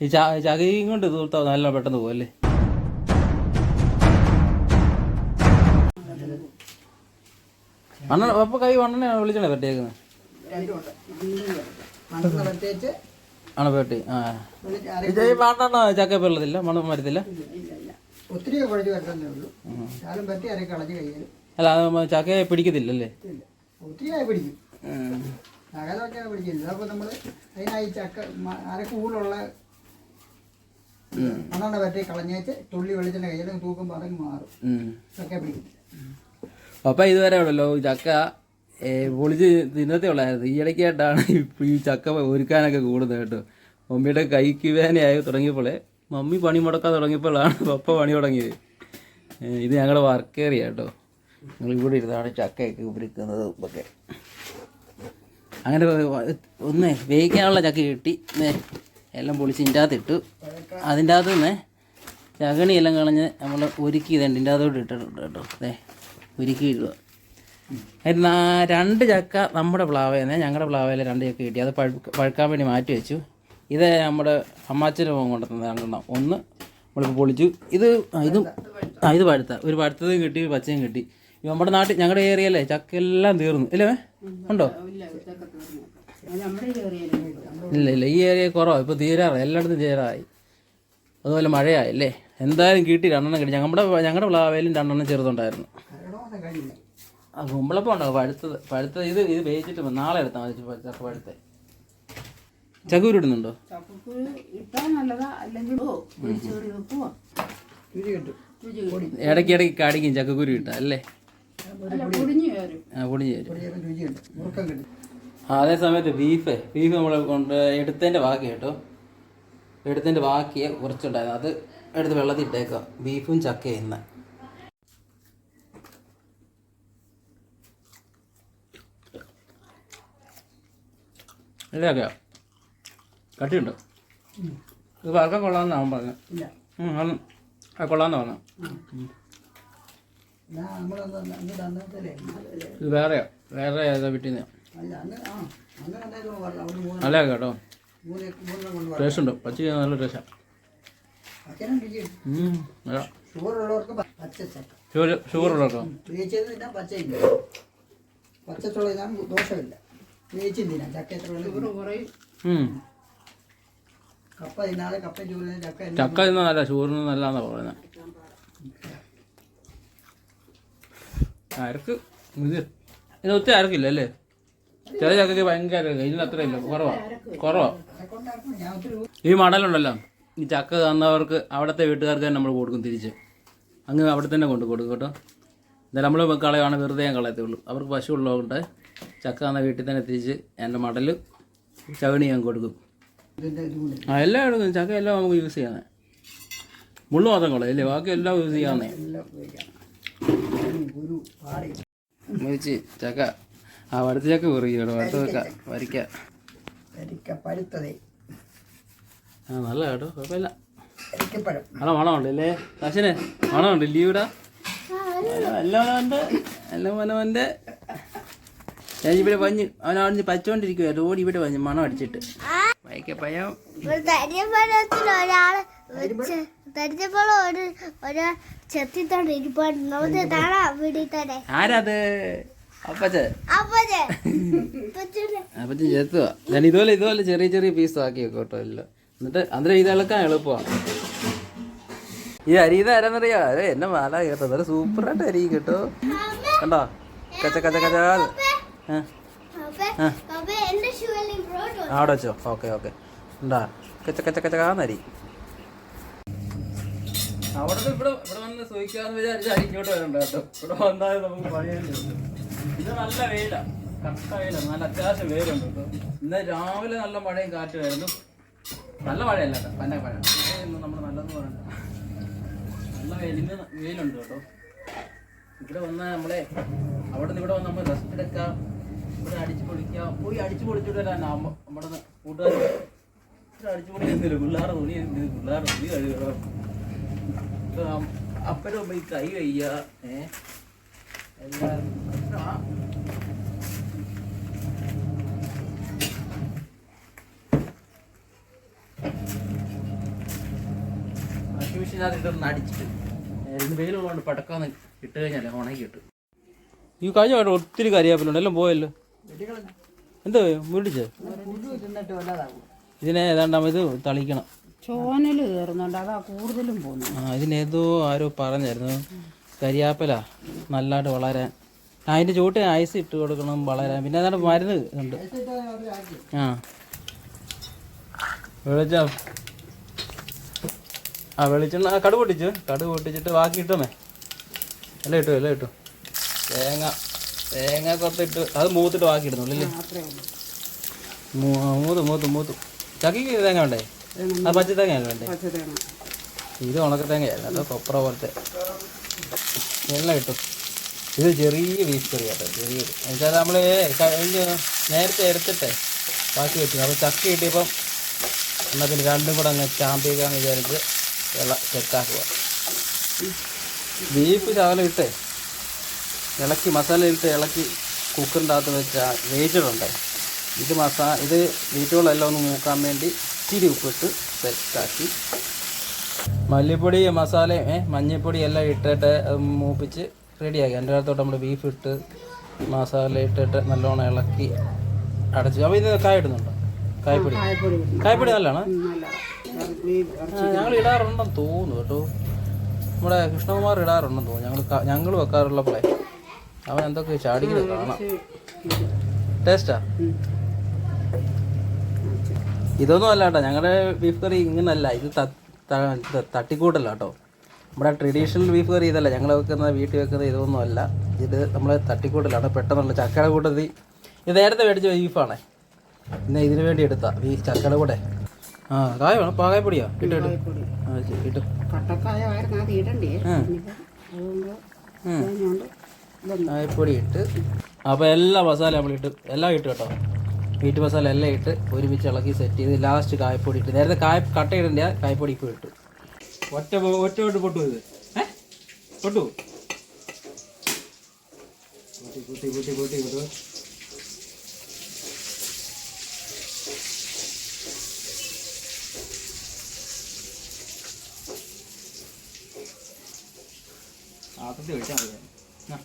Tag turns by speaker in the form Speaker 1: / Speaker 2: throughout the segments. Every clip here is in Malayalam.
Speaker 1: ഈ ചകയും കൊണ്ട് തൂർത്താ നല്ല പെട്ടെന്ന് പോകല്ലേ അല്ലേ? അപ്പൊ കൈ വണ്ണനെ വിളിച്ചണേ പറ്റിയേക്കുന്നത് ആണ് പെട്ടി ആ മണ്ണെണ്ണ ചക്ക വെള്ളത്തില്ല മണ്ണ് മരത്തില്ല
Speaker 2: ഒത്തിരി കുഴച്ച് ഉള്ളൂ ചാലും പറ്റി കഴിയാലും
Speaker 1: അല്ല അത് ചക്ക പിടിക്കത്തില്ലല്ലേ
Speaker 2: ഒത്തിരിയായി പിടിക്കും. അകലമൊക്കെ പിടിക്കില്ല അപ്പോൾ നമ്മൾ അതിനായി ചക്ക അര കൂടുള്ള കൂടുതലുള്ള മണ്ണെണ്ണ പറ്റി കളഞ്ഞേച്ച് തുള്ളി വെളിച്ചെണ്ണ കഴിഞ്ഞാൽ തൂക്കുമ്പോൾ അതങ്ങ് മാറും. ചക്ക പിടിക്കും.
Speaker 1: അപ്പം ഇതുവരെ ഉള്ളല്ലോ ചക്ക പൊളിച്ച് തിന്നത്തേ ഉള്ളായിരുന്നു. ഈ ഇടയ്ക്കായിട്ടാണ് ഇപ്പം ഈ ചക്ക ഒരുക്കാനൊക്കെ കൂടുന്നത് കേട്ടോ. മമ്മിയുടെ കൈക്ക് വേദനയായി തുടങ്ങിയപ്പോളേ. മമ്മി പണി മുടക്കാൻ തുടങ്ങിയപ്പോഴാണ് പപ്പ പണി തുടങ്ങിയത്. ഇത് ഞങ്ങളുടെ വർക്കേറിയ കേട്ടോ. ഞങ്ങൾ ഇവിടെ ഇരുന്നാണ് ചക്കയൊക്കെ ഉപരിക്കുന്നതും ഒക്കെ അങ്ങനെ ഒന്ന് വേവിക്കാനുള്ള ചക്ക കിട്ടി. എല്ലാം പൊളിച്ച് ഇതിന്റെ അകത്തിട്ടു അതിന്റെ അകത്ത് നിന്ന് ചകണിയെല്ലാം കളഞ്ഞ് നമ്മൾ ഒരുക്കി ഇതുണ്ട് ഇതിന്റെ അകത്തോട്ട് ഇട്ടിട്ടുണ്ട് കേട്ടോ. അതെ ഒരുക്കി ഇടുക. അതിന് രണ്ട് ചക്ക നമ്മുടെ പ്ലാവേന്ന്. ഞങ്ങളുടെ പ്ലാവയിൽ രണ്ട് ചക്ക കിട്ടി. അത് പഴുക്ക പഴുക്കാൻ വേണ്ടി മാറ്റി വെച്ചു. ഇത് നമ്മുടെ അമ്മാച്ചന്റെ മോൻ കൊണ്ടുവന്നത് രണ്ടെണ്ണം ഒന്ന് നമ്മളിപ്പോൾ പൊളിച്ചു. ഇത് ഇതും ആ ഇത് പഴുത്ത. ഒരു പഴുത്തതും കിട്ടി പച്ചയും കിട്ടി. നമ്മുടെ നാട്ടിൽ ഞങ്ങളുടെ ഏരിയയിലെ ചക്ക എല്ലാം തീർന്നു. ഇല്ലേ? ഉണ്ടോ? ഇല്ല ഇല്ല ഈ ഏരിയ കുറവാണ് ഇപ്പോൾ തീരാറായി. എല്ലായിടത്തും തീരാറായി. അതുപോലെ മഴയായി അല്ലേ? എന്തായാലും കിട്ടി രണ്ടെണ്ണം കിട്ടി. ഞങ്ങളുടെ ഞങ്ങളുടെ പ്ലാവേലും രണ്ടെണ്ണം ചെറുതുണ്ടായിരുന്നു. ആ കുമ്പളപ്പം ഉണ്ടാവും പഴുത്തത് പഴുത്തത് ഇത് ഇത് വേവിച്ചിട്ട് നാളെ എടുത്താൽ മതി ചക്ക പഴുത്ത. ചക്കൂര് ഇടുന്നുണ്ടോ ഇടയ്ക്ക് ഇടയ്ക്ക് കടിക്കും ചക്കക്കുരു
Speaker 2: കിട്ടാം
Speaker 1: അല്ലേ? അതേ സമയത്ത് ബീഫ്. ബീഫ് നമ്മൾ കൊണ്ട് എടുത്തതിന്റെ ബാക്കി കേട്ടോ. എടുത്തതിന്റെ ബാക്കിയെ കുറച്ചുണ്ടായിരുന്നു. അത് എടുത്ത് വെള്ളത്തിൽ ഇട്ടേക്കാം ബീഫും ചക്കയും ഇന്ന്. ഇതൊക്കെയോ കട്ടിയുണ്ട്. ഇത് വറക്കം കൊള്ളാമെന്ന് അവൻ പറഞ്ഞു
Speaker 2: ഇല്ല.
Speaker 1: ആ കൊള്ളാമെന്ന് പറഞ്ഞു ഇത് വേറെയാ. വേറെ ഏതാ വീട്ടിൽ നിന്ന് നല്ല കേട്ടോ. ടേസ്റ്റ് ഉണ്ട്. പച്ച നല്ല ടേസ്റ്റാണ്
Speaker 2: ചക്ക
Speaker 1: ഷുഗർ ഷുഗർ ഉള്ളോ
Speaker 2: വേവിച്ചത് തിന്നാൻ പച്ചയില്ല. പച്ചച്ചുള്ള തിന്നാൻ ദോഷമില്ല. വേവിച്ചും തിന്നാം ചക്ക കപ്പ തിന്നാതെ കപ്പ ചൂട് ചക്ക
Speaker 1: തിന്നാ നല്ല ഷുഗറിന് നല്ലതാന്നാ പറയുന്നത് അരക്ക് ഇത് ഇത് അരക്കില്ല അല്ലേ? ചില ചക്കയ്ക്ക് ഭയങ്കര. ഇതിന് അത്ര ഇല്ല കുറവാ. കുറവാ. ഈ മടലുണ്ടല്ലോ ഈ ചക്ക തന്നവർക്ക് അവിടുത്തെ വീട്ടുകാർക്ക് തന്നെ നമ്മൾ കൊടുക്കും തിരിച്ച്. അങ്ങ് അവിടെ തന്നെ കൊണ്ട് കൊടുക്കും കേട്ടോ. എന്നാലും നമ്മൾ കളയാണ് വെറുതെ ഞാൻ കളയത്തുള്ളൂ. അവർക്ക് പശു ഉള്ളതുകൊണ്ട് ചക്ക തന്ന വീട്ടിൽ തന്നെ തിരിച്ച് എന്റെ മടൽ ചവണി ഞാൻ കൊടുക്കും. ആ എല്ലാം എടുക്കും. ചക്ക എല്ലാം നമുക്ക് യൂസ് ചെയ്യാനേ മുള്ളു മാത്രം കളയല്ലേ ബാക്കി എല്ലാം യൂസ് ചെയ്യാന്നേ മുറിച്ച് ചക്ക. ആ വടുത്ത ചക്ക കുറിക്കും വടുത്ത ചക്ക വരിക്ക
Speaker 2: കരിക്ക പഴുത്തതേ.
Speaker 1: ആ നല്ല കേട്ടോ കുഴപ്പമില്ല. നല്ല മണമുണ്ട് അല്ലേ? ദശനെ മണമുണ്ട് ലീവിടാ നല്ല മണമുണ്ട് നല്ല മനവന്റെ ഞാൻ ഇവിടെ പഞ്ഞ് അവൻ അവിടെ പച്ചോണ്ടിരിക്കുക റോഡ് ഇവിടെ പഞ്ഞ് മണം അടിച്ചിട്ട്. വൈക്കപ്പഴം.
Speaker 3: ഒരു ഒരു ചെത്തിത്തോണ്ട് ഇരിപ്പാണ്. നമുക്ക്
Speaker 1: ആരാത്? അപ്പച്ച അപ്പച്ചൻ. ഞാൻ ഇതുപോലെ ഇതുപോലെ ചെറിയ ചെറിയ പീസ് ആക്കി വെക്കോട്ടോ ഇല്ല എന്നിട്ട് അന്നേരം ഇത് ഇളക്കാൻ എളുപ്പമാണ്. ഈ അരി ഇത് ആരാന്നറിയാ? അതെ എന്നെ മാല കേട്ടോ അതൊരു സൂപ്പറായിട്ട് അരി കേട്ടോ. കണ്ടോ? കച്ച കച്ച കച്ച. അവിടെ വെച്ചോ. Okay okay. ഉണ്ടാ കച്ച കച്ച കച്ച കാന്നരി. അവിടെ ഇവിടെ ഇവിടെ വന്ന് സൂഹിക്കാന്ന് വിചാരിച്ച അരി ഇങ്ങോട്ട് വരണ്ട കേട്ടോ. ഇവിടെ വന്നാൽ നമുക്ക് പണിയുണ്ട് ഇത് നല്ല വെയിലാണ് കട്ട വെയിലാണ് നല്ല അത്യാവശ്യം വെയിലുണ്ട് കേട്ടോ. ഇന്ന് രാവിലെ നല്ല മഴയും കാറ്റുമായിരുന്നു. നല്ല മഴയല്ല കേട്ടോ. പന്ന മഴ. ഇന്ന് നമ്മൾ നല്ലതെന്ന് പറയണ്ട നല്ല വെയിലിന് വെയിലുണ്ട് കേട്ടോ. ഇവിടെ വന്നാൽ നമ്മളെ അവിടെ നിന്ന് ഇവിടെ വന്ന് നമ്മൾ റെസ്റ്റ് എടുക്കാം. ഇവിടെ അടിച്ചു പൊളിക്കാം. പോയി അടിച്ചു പൊളിച്ചിട്ട് വരാൻ നമ്മുടെ കൂട്ടുകാർ ഇവിടെ അടിച്ചു പൊളിക്കുന്നില്ല. പിള്ളേരുടെ തുണി പിള്ളേരുടെ തുണി കഴുകണം. അപ്പനും അമ്മയും കൈ വയ്യ ഏ? എല്ലാം ഇട്ട് ഈ കഴിഞ്ഞ വേണ്ട ഒത്തിരി കരിയാപ്പിലുണ്ട്. എല്ലാം പോയല്ലോ? എന്താ
Speaker 2: മുരടിച്ചേ?
Speaker 1: ഇതിനെ ഏതാണ്ടാമത് ഇത് തളിക്കണം.
Speaker 4: ചോനൽ കയറുന്നുണ്ട്. അതാ കൂടുതലും പോകുന്നു
Speaker 1: ആ ഇതിനേതോ ആരോ പറഞ്ഞായിരുന്നു. കരിയാപ്പല നല്ലതായിട്ട് വളരാൻ. അതിന്റെ ചൂട്ട് ഐസ് ഇട്ട് കൊടുക്കണം വളരാൻ. പിന്നെ അതാണ് മരുന്ന് ഉണ്ട്. ആ. വെളിച്ചം. ആ വെളിച്ചെണ്ണ ആ കടുക് പൊട്ടിച്ചു. കടുക് പൊട്ടിച്ചിട്ട് ബാക്കി ഇട്ടോമേ. എല്ലാം ഇട്ടു എല്ലാം ഇട്ടു. തേങ്ങ തേങ്ങ കൊത്തിട്ട് അത് മൂത്തിട്ട് ബാക്കി ഇടുന്നുള്ളൂ അല്ലേ മൂത്ത് മൂത്ത് മൂത്ത്. ചക്കിക്ക് തേങ്ങ വേണ്ടേ? വേണ്ടേ? ഇത് ഉണക്ക തേങ്ങയായിരുന്നു അതോ കൊപ്ര പോലത്തെ. എല്ലാം ഇട്ടു ഇത് ചെറിയ പീസ് കറി കേട്ടോ ചെറിയത് എന്നുവെച്ചാൽ നമ്മൾ നേരത്തെ എടുത്തിട്ട് ബാക്കി വെച്ചു. അപ്പോൾ ചക്ക കിട്ടിയപ്പം എന്നാൽ പിന്നെ രണ്ടും കൂടെ അങ്ങ് ചാമ്പിയേക്കാന്ന് വിചാരിച്ച് വെള്ളം സെറ്റാക്കുക. ബീഫ് ശകലം ഇട്ടേ. ഇളക്കി മസാല ഇട്ട് ഇളക്കി കുക്കറിന്റെ അകത്ത് വെച്ച വേവിച്ചിട്ടുണ്ടേ ഇത് മസാ ഇത് വീറ്റുകളെല്ലാം ഒന്ന് മൂക്കാൻ വേണ്ടി ഇച്ചിരി ഉപ്പിട്ട് സെറ്റാക്കി. മല്ലിപ്പൊടി മസാലയും ഏഹ് മഞ്ഞൾപ്പൊടി എല്ലാം ഇട്ടിട്ട് മൂപ്പിച്ച് റെഡിയാക്കി. അതിന്റെ അകത്തോട്ട് നമ്മൾ ബീഫ് ഇട്ട് മസാല ഇട്ടിട്ട് നല്ലോണം ഇളക്കി അടച്ചു. അപ്പോൾ ഇത് കായ ഇടുന്നുണ്ടോ കായപ്പൊടി
Speaker 4: കായപ്പൊടി
Speaker 1: നല്ലതാണ്? ഞങ്ങൾ ഇടാറുണ്ടെന്ന് തോന്നുന്നു കേട്ടോ. നമ്മുടെ കൃഷ്ണകുമാർ ഇടാറുണ്ടെന്ന് തോന്നുന്നു. ഞങ്ങൾ ഞങ്ങൾ വെക്കാറുള്ളപ്പോഴേ അവൻ എന്തൊക്കെ ചാടിക്കുന്നത് കാണാം. ടേസ്റ്റാ ഇതൊന്നും അല്ല കേട്ടോ. ഞങ്ങളുടെ ബീഫ് കറി ഇങ്ങനല്ല. ഇത് തട്ടിക്കൂട്ടല്ല കേട്ടോ. നമ്മുടെ ട്രഡീഷണൽ ബീഫ് കറി ഇതല്ല. ഞങ്ങൾ വെക്കുന്ന വീട്ടിൽ വെക്കുന്ന ഇതൊന്നും അല്ല. ഇത് നമ്മൾ തട്ടിക്കൂട്ടലാണ്. പെട്ടെന്നുള്ള ചക്കയുടെ കൂട്ടത്തിൽ ഇത് നേരത്തെ മേടിച്ച ബീഫാണേ പിന്നെ ഇതിന് വേണ്ടി എടുത്താ ഈ ചക്കയുടെ കൂടെ. ആ കായ വേണം? പാകായപ്പൊടിയോ ഇട്ടു ഇട്ടു. ആ ശരി കായപ്പൊടി ഇട്ട്. അപ്പോൾ എല്ലാ മസാല നമ്മളിട്ട് എല്ലാം ഇട്ട് കേട്ടോ. വീട്ട് മസാല എല്ലാം ഇട്ട് ഒരുമിച്ച് ഇളക്കി സെറ്റ് ചെയ്ത് ലാസ്റ്റ് കായപ്പൊടി ഇട്ട്. നേരത്തെ കായ കട്ട ഇടണ്ട കായപ്പൊടി ഇപ്പോൾ ഇട്ടു. ഒറ്റ ഒറ്റ ഇട്ട് പൊട്ടു ഇത്. ഏ? പൊട്ടു. കൂട്ടി കൂട്ടി കൂട്ടി കൂട്ടി കൂട്ടു ആദ്യത്തെ വെച്ചാൽ മതി. ആ.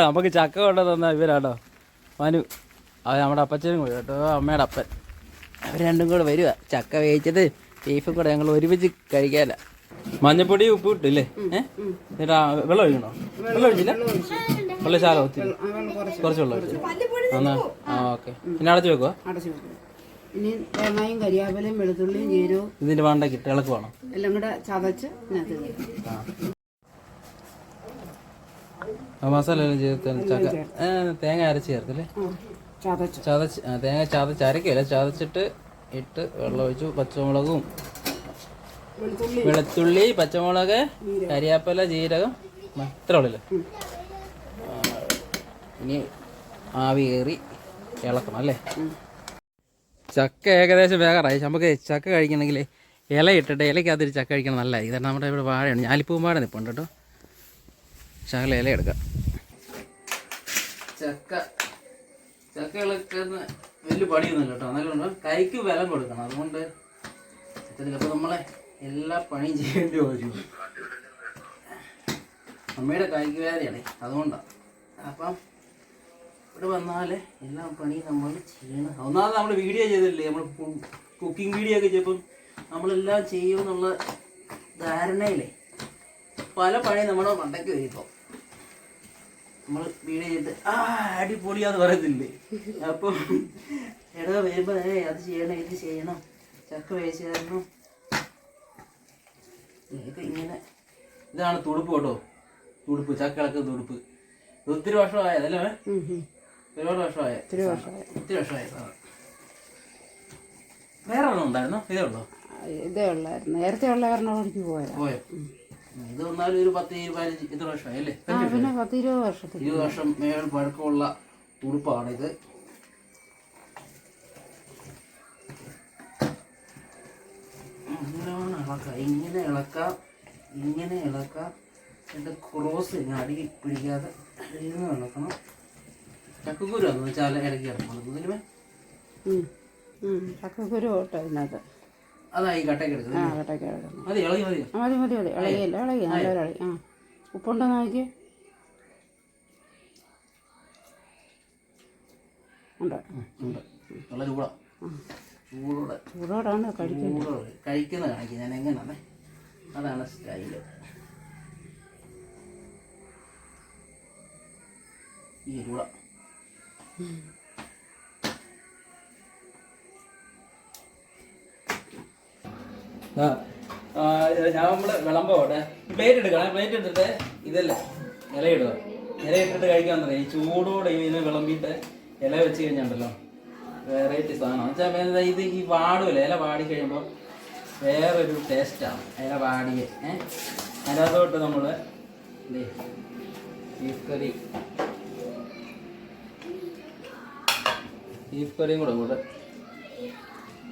Speaker 1: നമുക്ക് ചക്ക കൊണ്ടു തന്ന ഇവരാട്ടോ മനു അത് നമ്മുടെ അപ്പച്ചനും കൂടി കേട്ടോ അമ്മയുടെ അപ്പൻ. അവർ രണ്ടും കൂടെ വരിക ചക്ക വേവിച്ചത് ബീഫും കൂടെ ഞങ്ങൾ ഒരുമിച്ച് കഴിക്കാല മഞ്ഞപ്പൊടി ഉപ്പ് ഇട്ടില്ലേ? ഏഹ് വെള്ളം ഒഴിക്കണോ? വെള്ളം ഒഴിച്ചില്ല? വെള്ളം ശാല ഒത്തിരി.
Speaker 4: കുറച്ച്.
Speaker 1: വെള്ളം ഒഴിച്ചു. എന്നാ ആ ഓക്കെ. പിന്നെ അടച്ചു വെക്കുക
Speaker 4: ഇനി തേങ്ങയും കരിയാപ്പലയും വെളുത്തുള്ളിയും ജീരവും
Speaker 1: ഇതിന്റെ വേണ്ട കിട്ടുകളൊക്കെ ഇളക്ക് വേണം
Speaker 4: എല്ലാം കൂടെ ചതച്ച് ഇതിനകത്ത്
Speaker 1: മസാല തേങ്ങ അരച്ച്
Speaker 4: ചേർത്തല്ലേ? ചതച്ച്.
Speaker 1: തേങ്ങ ചതച്ച് അരക്കല്ല ചതച്ചിട്ട് ഇട്ട് വെള്ളം ഒഴിച്ചു. പച്ചമുളകും
Speaker 4: വെളുത്തുള്ളി.
Speaker 1: പച്ചമുളക് കരിയാപ്പല ജീരകം. മാത്രമേ ഇത്ര ഉള്ളല്ലേ ഇനി ആവി കയറി ഇളക്കണം അല്ലേ? ചക്ക ഏകദേശം വേഗറായി. നമുക്ക് ചക്ക കഴിക്കണമെങ്കിൽ ഇല ഇട്ടിട്ട് ഇലയ്ക്കകത്തൊരു ചക്ക കഴിക്കണം നല്ലതായി കാരണം നമ്മുടെ ഇവിടെ വാഴയാണ് ഞാലിപ്പൂവും വാഴ നിൽപ്പുണ്ട് കേട്ടോ. ശകല ഇല എടുക്കാം. ചക്ക. ചക്ക ഇളക്കുന്ന വലിയ പണിയൊന്നും കേട്ടോ. എന്നാലും കൈക്ക് വില കൊടുക്കണം. അതുകൊണ്ട് ചിലപ്പോൾ നമ്മളെ എല്ലാ പണിയും ചെയ്യേണ്ടി വരും. അമ്മയുടെ കൈക്ക് വേദനയാണ്. അതുകൊണ്ടാണ് അപ്പം ഇവിടെ വന്നാൽ എല്ലാ പണിയും നമ്മൾ ചെയ്യണം. ഒന്നാമത് നമ്മൾ വീഡിയോ ചെയ്തില്ലേ നമ്മൾ കുക്കിംഗ് വീഡിയോ ഒക്കെ ചെയ്യപ്പം നമ്മളെല്ലാം ചെയ്യുമെന്നുള്ള ധാരണയിലേ പല പണിയും നമ്മുടെ മണ്ടയ്ക്ക് വരും ഇപ്പോൾ നമ്മൾ വീട് ചെയ്തിട്ട് ആ അടിപൊളിയാന്ന് പറയത്തില്ലേ അപ്പം ഇടവ വരുമ്പോൾ ഏ അത് ചെയ്യണം ഇത് ചെയ്യണം. ചക്ക വേച്ചു തരണം ഇത് ഇങ്ങനെ ഇതാണ് തുടുപ്പ് കേട്ടോ. തുടുപ്പ് ചക്ക ഇളക്കുന്ന തുടുപ്പ്. ഒത്തിരി വർഷമായതല്ലേ. ഒരുപാട് വർഷമായ.
Speaker 4: ഒത്തിരി വർഷമായി.
Speaker 1: ഒത്തിരി വർഷമായ വേറെ ഒന്നും ഉണ്ടായിരുന്നോ? ഇതേ ഉള്ളോ?
Speaker 4: ഇതേ ഉള്ളായിരുന്നു. നേരത്തെ ഉള്ള പോയാ?
Speaker 1: പോയോ ഇത് വന്നാലും ഒരു പത്ത് പതിനഞ്ച് ഇത്ര വർഷമായി അല്ലേ?
Speaker 4: ആ പിന്നെ പത്ത് ഇരുപത് വർഷത്തിൽ.
Speaker 1: ഇരുപത് വർഷം മേൽ പഴക്കമുള്ള ഉടുപ്പാണിത്. ഇങ്ങനെ ഇളക്കാം. ഇങ്ങനെ ഇളക്കാം. ഇങ്ങനെ ഇളക്കാം. എന്നിട്ട് ക്രോസ് ഇങ്ങനെ അടി പിടിക്കാതെ ഇരുന്ന് ഇളക്കണം. ചക്കക്കുരു എന്ന് വെച്ചാൽ ഇടയ്ക്ക് ഇറക്കണം.
Speaker 4: ചക്കക്കുരു കേട്ടോ അതിനകത്ത്
Speaker 1: അതായി കട്ടയ്ക്ക്
Speaker 4: ആ
Speaker 1: എടുക്കുന്നത്
Speaker 4: കട്ടയ്ക്ക് കിടക്കുന്നു
Speaker 1: മതി ഇളകി മതി.
Speaker 4: ആ മതി മതി. മതി ഇളകിയല്ല ഇളകി നല്ലൊരു ഇളകി. ആ. ഉപ്പുണ്ടോ നോക്കി ഉണ്ട്.
Speaker 1: ഉണ്ട്. നല്ല ചൂടാ. ചൂടോടെ.
Speaker 4: ചൂടോടാണ് കഴിക്കുന്നത്.
Speaker 1: ചൂടോടെ. കഴിക്കുന്ന കാണിക്കും. ഞാൻ എങ്ങനെയാണേ? അതാണ് സ്റ്റൈൽ. ഈ ചൂട. ഞാൻ നമ്മൾ വിളമ്പോട്ടെ പ്ലേറ്റ് എടുക്കണം പ്ലേറ്റ് എടുത്തിട്ട് ഇതല്ലേ ഇലയിടുക. ഇലയിട്ടിട്ട് കഴിക്കാൻ തന്നെ ഈ ചൂടോടെ ഇതിനെ വിളമ്പിയിട്ട് ഇല വെച്ച് കഴിഞ്ഞുണ്ടല്ലോ. വെറൈറ്റി സാധനം. വെച്ചാൽ ഇത് ഈ വാടൂല ഇല വാടി കഴിയുമ്പോൾ വേറൊരു ടേസ്റ്റാണ് ഇല വാടിയ. ഏഹ് അതിനകത്തോട്ട് നമ്മൾ ബീഫ് കറി ബീഫ് കറിയും കൂടെ കൂടെ.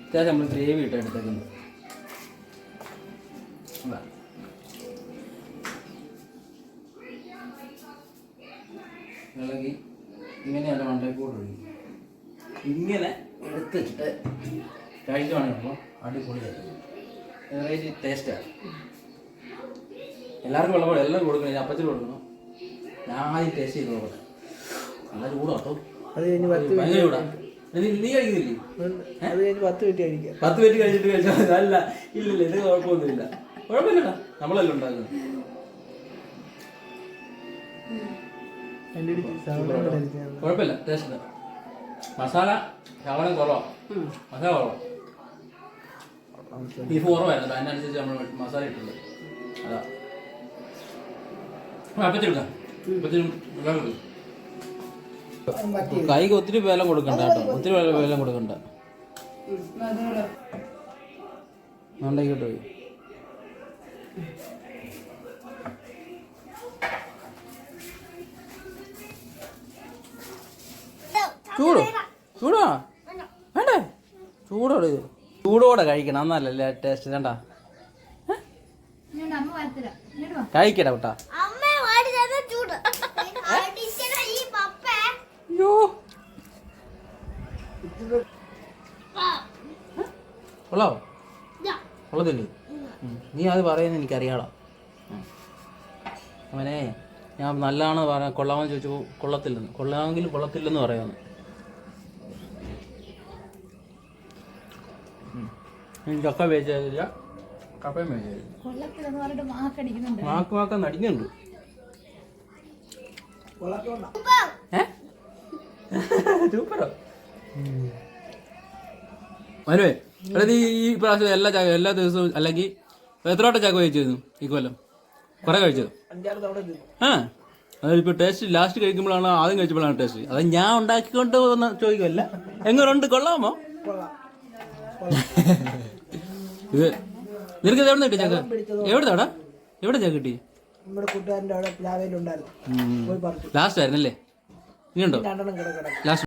Speaker 1: അത്യാവശ്യം നമ്മൾ ഗ്രേവി ഇട്ട് എടുത്തേക്കുന്നത് ടേസ്റ്റാണ് എല്ലാവർക്കും വെള്ളം എല്ലാം കൊടുക്കണം. ഞാൻ അപ്പത്തിൽ കൊടുക്കണം. ഞാൻ ആദ്യം ടേസ്റ്റ് ചെയ്ത് നോക്കട്ടെ നല്ല ചൂടാട്ടോ
Speaker 2: അത് കഴിഞ്ഞ്
Speaker 1: ഭയങ്കര ചൂടാ. നീ നീ കഴിക്കുന്നില്ലേ?
Speaker 2: അത് കഴിഞ്ഞ് പത്ത് മിനിറ്റ് കഴിക്കാം.
Speaker 1: പത്ത് പേര് കഴിച്ചിട്ട് കഴിച്ചാൽ അല്ല ഇല്ലില്ല ഇത് കുഴപ്പമൊന്നുമില്ല. കുഴപ്പമില്ലടാ. നമ്മളല്ല ഉണ്ടാക്കുന്നത്. കുഴപ്പമില്ല ടേസ്റ്റ് മസാല ശകലം കുറവാ. മസാല കുറവാ. ബീഫ് കുറവായിരുന്നു അതിനനുസരിച്ച് നമ്മൾ മസാല ഇട്ടുള്ളത് അതാ. കൈക്ക് ഒത്തിരി വില കൊടുക്കണ്ട കേട്ടോ. ഒത്തിരി വില വില കൊടുക്കണ്ട. ഉണ്ടാക്കിട്ട് പോയി ചൂടോ? ചൂടാ? വേണ്ടേ. ചൂടോ ഇത്. ചൂടോടെ കഴിക്കണം. എന്നല്ലേ ടേസ്റ്റ് വേണ്ട കഴിക്കട്ടെ കുട്ടാ.
Speaker 3: അമ്മ
Speaker 1: ഉള്ളതില്ലേ. നീ അത് പറയുന്നത് എനിക്കറിയാടാ. അവനെ ഞാൻ നല്ലതാണെന്ന് പറയാൻ കൊള്ളാമെന്ന് ചോദിച്ചു കൊള്ളത്തില്ലെന്ന് കൊള്ളാമെങ്കിലും കൊള്ളത്തില്ലെന്ന് പറയാമെന്ന് കപ്പയും
Speaker 4: പറഞ്ഞിട്ട് മാക്കടിക്കുന്നുണ്ട്
Speaker 1: മാക്ക് മാക്ക ഏ? സൂപ്പറോ? മനുവേ എടാ നീ ഈ പ്രാവശ്യം എല്ലാ ചാക്ക എല്ലാ ദിവസവും അല്ലെങ്കിൽ എത്ര വട്ടം ചാക്ക കഴിച്ചിരുന്നു ഈ കൊല്ലം? കുറെ കഴിച്ചത്
Speaker 2: അഞ്ചാറ് തവണ തിന്നു.
Speaker 1: ആ. അതിപ്പോ ടേസ്റ്റ് ലാസ്റ്റ് കഴിക്കുമ്പോഴാണ് ആദ്യം കഴിച്ചപ്പോഴാണ് ടേസ്റ്റ് അത് ഞാൻ ഉണ്ടാക്കിക്കൊണ്ട് ചോദിക്കുമല്ല ചോദിക്കുമല്ല എങ്ങനെയുണ്ട് കൊള്ളാമോ?
Speaker 2: കൊള്ളാം.
Speaker 1: ഇത് നിനക്ക് എവിടെ കിട്ടി ചക്ക? എവിടുന്നാടാ? എവിടെ ചക്ക കിട്ടി?
Speaker 2: നമ്മുടെ കൂട്ടുകാരന്റെ അവിടെ
Speaker 1: ലാസ്റ്റ് ആയിരുന്നല്ലേ? ഇനിയുണ്ടോ? ലാസ്റ്റ്